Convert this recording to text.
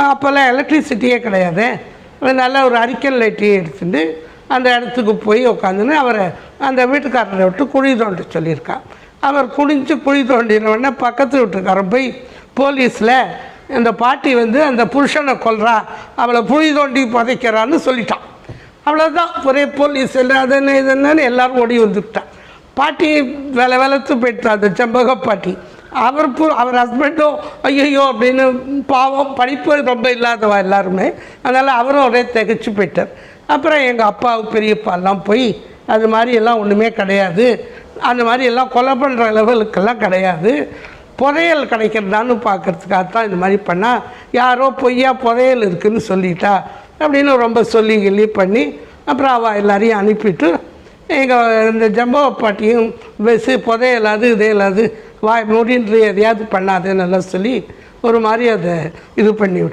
அப்போல்லாம் எலக்ட்ரிசிட்டியே கிடையாது. நல்ல ஒரு அரிக்கல் லைட்டி எடுத்துட்டு அந்த இடத்துக்கு போய் உட்காந்துன்னு அவரை அந்த வீட்டுக்காரரை விட்டு குழி தோண்ட சொல்லியிருக்கான் அவர் குனிஞ்சு குழி தோண்டினவுடனே பக்கத்து வீட்டுக்காரன் போய் போலீஸில் இந்த பாட்டி வந்து அந்த புருஷனை கொல்றா அவளை குழி தோண்டி புதைக்கிறான்னு சொல்லிட்டான். அவ்வளோதான் ஒரே போலீஸ் இல்லை அது என்ன இது என்னன்னு எல்லாரும் ஓடி வந்துவிட்டான் பாட்டி வேலை வேலைத்து போயிட்டான் அந்த செம்பக பாட்டி. அவர் அவர் ஹஸ்பண்டும் ஐயோ அப்படின்னு பாவம் படிப்பு ரொம்ப இல்லாதவா எல்லாருமே. அதனால் அவரும் ஒரே திகைச்சு போயிட்டார். அப்புறம் எங்கள் அப்பாவு பெரியப்பாலாம் போய் அது மாதிரி எல்லாம் ஒன்றுமே கிடையாது. அந்த மாதிரி எல்லாம் கொலை பண்ணுற லெவலுக்கெல்லாம் கிடையாது. புதையல் கிடைக்கிறதான்னு பார்க்கறதுக்காக தான் இந்த மாதிரி பண்ணால் யாரோ பொய்யா புதையல் இருக்குதுன்னு சொல்லிட்டா அப்படின்னு ரொம்ப சொல்லி கிள்ளி பண்ணி அப்புறம் அவள் எல்லாரையும் அனுப்பிட்டு எங்கள் இந்த ஜம்போ பாட்டியும் பெஸ்ஸு புதையலாது இதே இல்லாது வாய் மூடின்று எதையாவது பண்ணாதேன்னு எல்லாம் சொல்லி ஒரு மாதிரி அதை இது பண்ணிவிட்டு